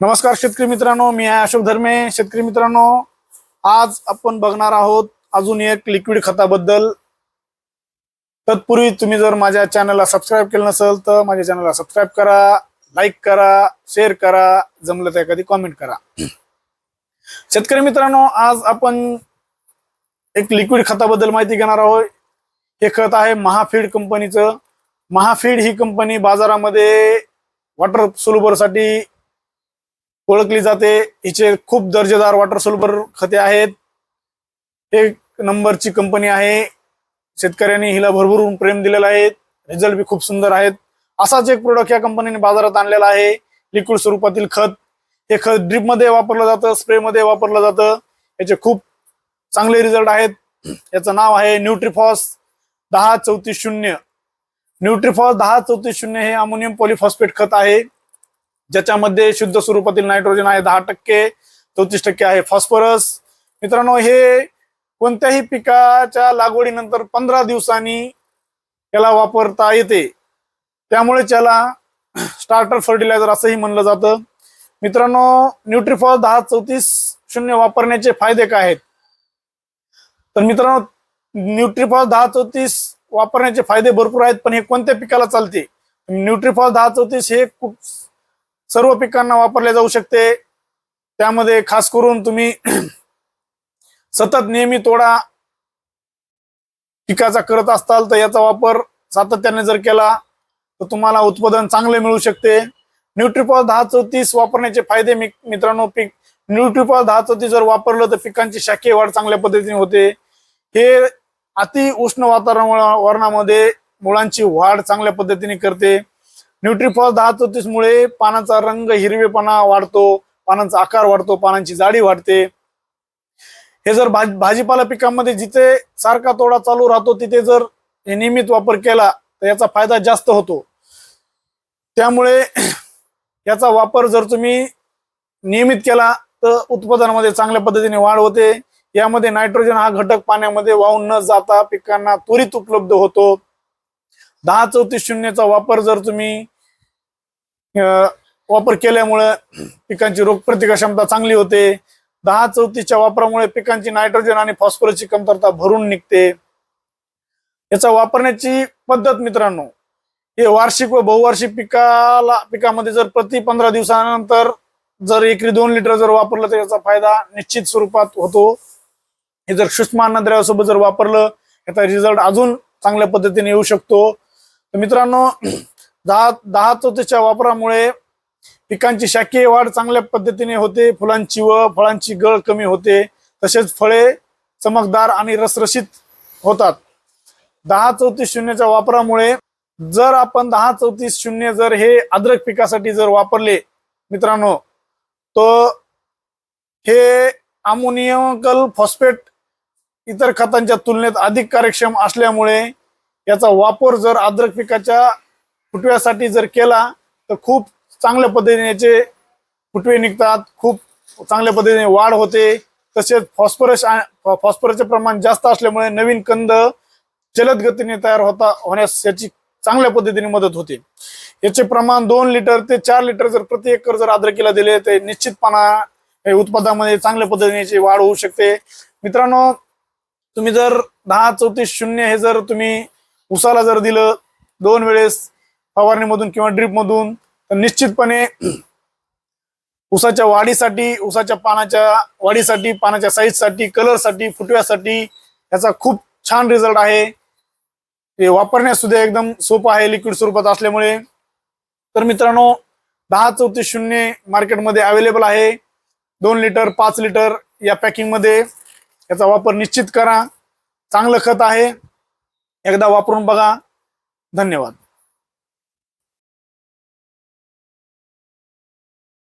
नमस्कार शेतकरी मित्रांनो मी आहे अशोक धर्मे. शेतकरी मित्रांनो आज आपण बघणार आहोत अजून एक लिक्विड खताबद्दल. तत्पूर्वी तुम्ही जर माझ्या चॅनलला सबस्क्राईब केलं नसेल तर माझ्या चॅनलला सबस्क्राईब करा लाईक करा शेअर करा जमलं तर एखादी कॉमेंट करा. शेतकरी मित्रांनो आज आपण एक लिक्विड खताबद्दल माहिती घेणार आहोत. हे खत आहे महाफीड कंपनीचं महाफीड ही कंपनी बाजारामध्ये वॉटर सोल्युबरसाठी ओळखली जाते. हिचे खूप दर्जेदार वॉटर सोल्युबर खते आहेत. एक नंबरची कंपनी आहे. शेतकऱ्यांनी हिला भरभरून प्रेम दिलेला आहे. रिझल्ट बी खूप सुंदर आहेत. असाच एक प्रोडक्ट या कंपनीने बाजारात आणलेला आहे. लिक्विड स्वरूपातील खत. हे खत ड्रीपमध्ये वापरलं जातं स्प्रेमध्ये वापरलं जातं. याचे खूप चांगले रिझल्ट आहेत. याचं नाव आहे न्यूट्रिफॉस दहा चौतीस शून्य. न्यूट्रिफॉस दहा चौतीस शून्य हे अमोनियम पॉलिफॉस्फेट खत आहे. ज्याच्यामध्ये शुद्ध स्वरूपातील नायट्रोजन आहे दहा टक्के चौतीस टक्के आहे फॉस्फरस मित्रांनो हे कोणत्याही पिकाच्या लागवडीनंतर पंधरा दिवसांनी याला वापरता येते. त्यामुळे त्याला स्टार्टर फर्टिलायझर असंही म्हणलं जातं. मित्रांनो न्यूट्रीफॉल दहा चौतीस शून्य वापरण्याचे फायदे काय आहेत? तर मित्रांनो न्यूट्रीफॉल दहा चौतीस वापरण्याचे फायदे भरपूर आहेत पण हे कोणत्या पिकाला चालते? न्यूट्रीफॉल दहा चौतीस हे खूप सर्व पिकांना वापरले जाऊ शकते. त्यामध्ये खास करून तुम्ही सतत नेहमी तोडा पिकाचा करत असताल तर याचा वापर सातत्याने जर केला तर तुम्हाला उत्पादन चांगले मिळू शकते. न्यूट्रिपॉल दहा चौतीस वापरण्याचे फायदे मी मित्रांनो पीक न्यूट्रिपॉल दहा चौतीस जर वापरलं तर पिकांची शाखीय वाढ चांगल्या पद्धतीने होते. हे अति उष्ण वातावरणामध्ये मुळांची वाढ चांगल्या पद्धतीने करते. न्यूट्रीफॉस दहा चौतीस मुळे पानाचा रंग हिरवेपणा वाढतो पानांचा आकार वाढतो पानांची जाडी वाढते. हे जर भाज भाजीपाला पिकांमध्ये जिथे सारखा तोडा चालू राहतो तिथे जर नियमित वापर केला तर याचा फायदा जास्त होतो. त्यामुळे याचा वापर जर तुम्ही नियमित केला तर उत्पादनामध्ये चांगल्या पद्धतीने वाढ होते. यामध्ये नायट्रोजन हा घटक पाण्यामध्ये वाहून न जाता पिकांना त्वरित उपलब्ध होतो. दहा चौतीस शून्यचा वापर जर तुम्ही वापर केल्यामुळे पिकांची रोगप्रतिकार क्षमता चांगली होते. दहा चौतीसच्या वापरामुळे पिकांची नायट्रोजन आणि फॉस्फरसची कमतरता भरून निघते. याचा वापरण्याची पद्धत मित्रांनो हे वार्षिक व बहुवार्षिक पिकाला पिकामध्ये जर प्रति पंधरा दिवसानंतर जर एकरी दोन लिटर जर वापरलं तर याचा फायदा निश्चित स्वरूपात होतो. हे जर सूक्ष्म अन्नद्रव्यासोबत जर वापरलं याचा रिझल्ट अजून चांगल्या पद्धतीने येऊ शकतो. तर मित्रांनो दहा दहा चौथीच्या वापरामुळे पिकांची शाकीय वाढ चांगल्या पद्धतीने होते. फुलांची व फळांची गळ कमी होते. तसेच फळे चमकदार आणि रसरशीत होतात. दहा चौतीस शून्यच्या वापरामुळे जर आपण दहा चौतीस शून्य जर हे अद्रक पिकासाठी जर वापरले मित्रांनो तर हे अमोनियमकल फॉस्फेट इतर खतांच्या तुलनेत अधिक कार्यक्षम असल्यामुळे याचा वापर जर अद्रक पिकाच्या फुटव्यासाठी जर केला तर खूप चांगल्या पद्धतीने याचे फुटवे निघतात खूप चांगल्या पद्धतीने वाढ होते. तसेच फॉस्फरस फॉस्फरसचे प्रमाण जास्त असल्यामुळे नवीन कंद जलद गतीने तयार होता होण्यास याची चांगल्या पद्धतीने मदत होते. याचे प्रमाण दोन लिटर ते चार लिटर जर प्रति एकर जर अद्रकीला दिले तर निश्चितपणा उत्पादनामध्ये चांगल्या पद्धतीने याची वाढ होऊ शकते. मित्रांनो तुम्ही जर दहा चौतीस शून्य हे जर तुम्ही उसाला जर दिलं दोन वेळेस फवारणीमधून किंवा ड्रीपमधून तर निश्चितपणे उसाच्या वाढीसाठी उसाच्या पानाच्या वाढीसाठी पानाच्या साईजसाठी कलरसाठी फुटव्यासाठी याचा खूप छान रिझल्ट आहे. ते वापरण्यास सुद्धा एकदम सोपं आहे लिक्विड स्वरूपात असल्यामुळे. तर मित्रांनो दहा चौतीस शून्य मार्केटमध्ये अवेलेबल आहे. दोन लिटर पाच लिटर या पॅकिंगमध्ये याचा वापर निश्चित करा. चांगलं खत आहे. एकदा वापरून बघा. धन्यवाद.